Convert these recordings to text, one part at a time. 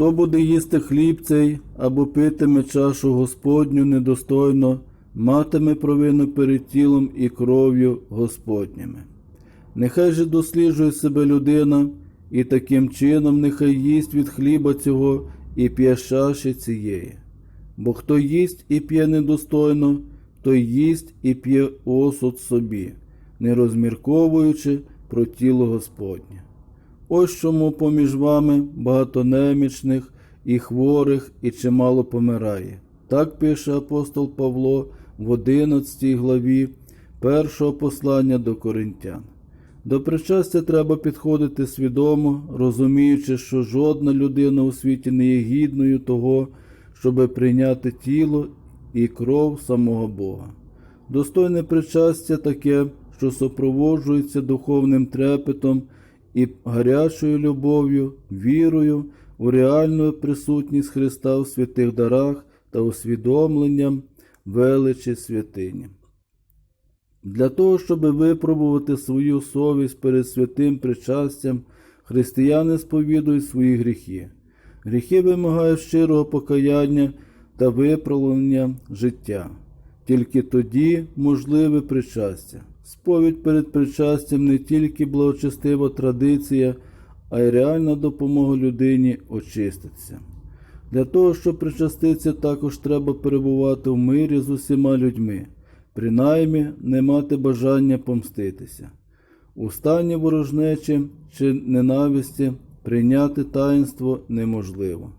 Хто буде їсти хліб цей або питиме чашу Господню недостойно, матиме провину перед тілом і кров'ю Господніми. Нехай же досліджує себе людина, і таким чином нехай їсть від хліба цього і п'є чаші цієї. Бо хто їсть і п'є недостойно, той їсть і п'є осуд собі, не розмірковуючи про тіло Господнє. Ось чому поміж вами багато немічних і хворих, і чимало помирає. Так пише апостол Павло в 11 главі першого послання до коринтян. До причастя треба підходити свідомо, розуміючи, що жодна людина у світі не є гідною того, щоби прийняти тіло і кров самого Бога. Достойне причастя таке, що супроводжується духовним трепетом і гарячою любов'ю, вірою у реальну присутність Христа у святих дарах та усвідомленням величі святині. Для того, щоб випробувати свою совість перед святим причастям, християни сповідують свої гріхи. Гріхи вимагають щирого покаяння та виправлення життя. Тільки тоді можливе причастя. Сповідь перед причастям не тільки благочестива традиція, а й реальна допомога людині очиститися. Для того, щоб причаститися, також треба перебувати в мирі з усіма людьми, принаймні не мати бажання помститися. У стані ворожнечі чи ненависті прийняти таїнство неможливо.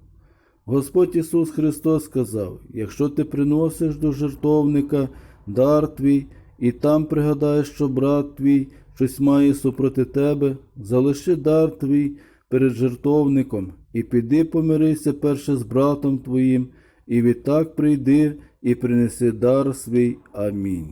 Господь Ісус Христос сказав: якщо ти приносиш до жертовника дар твій, і там пригадаєш, що брат твій щось має супроти тебе, залиши дар твій перед жертовником, і піди помирися перше з братом твоїм, і відтак прийди і принеси дар свій. Амінь.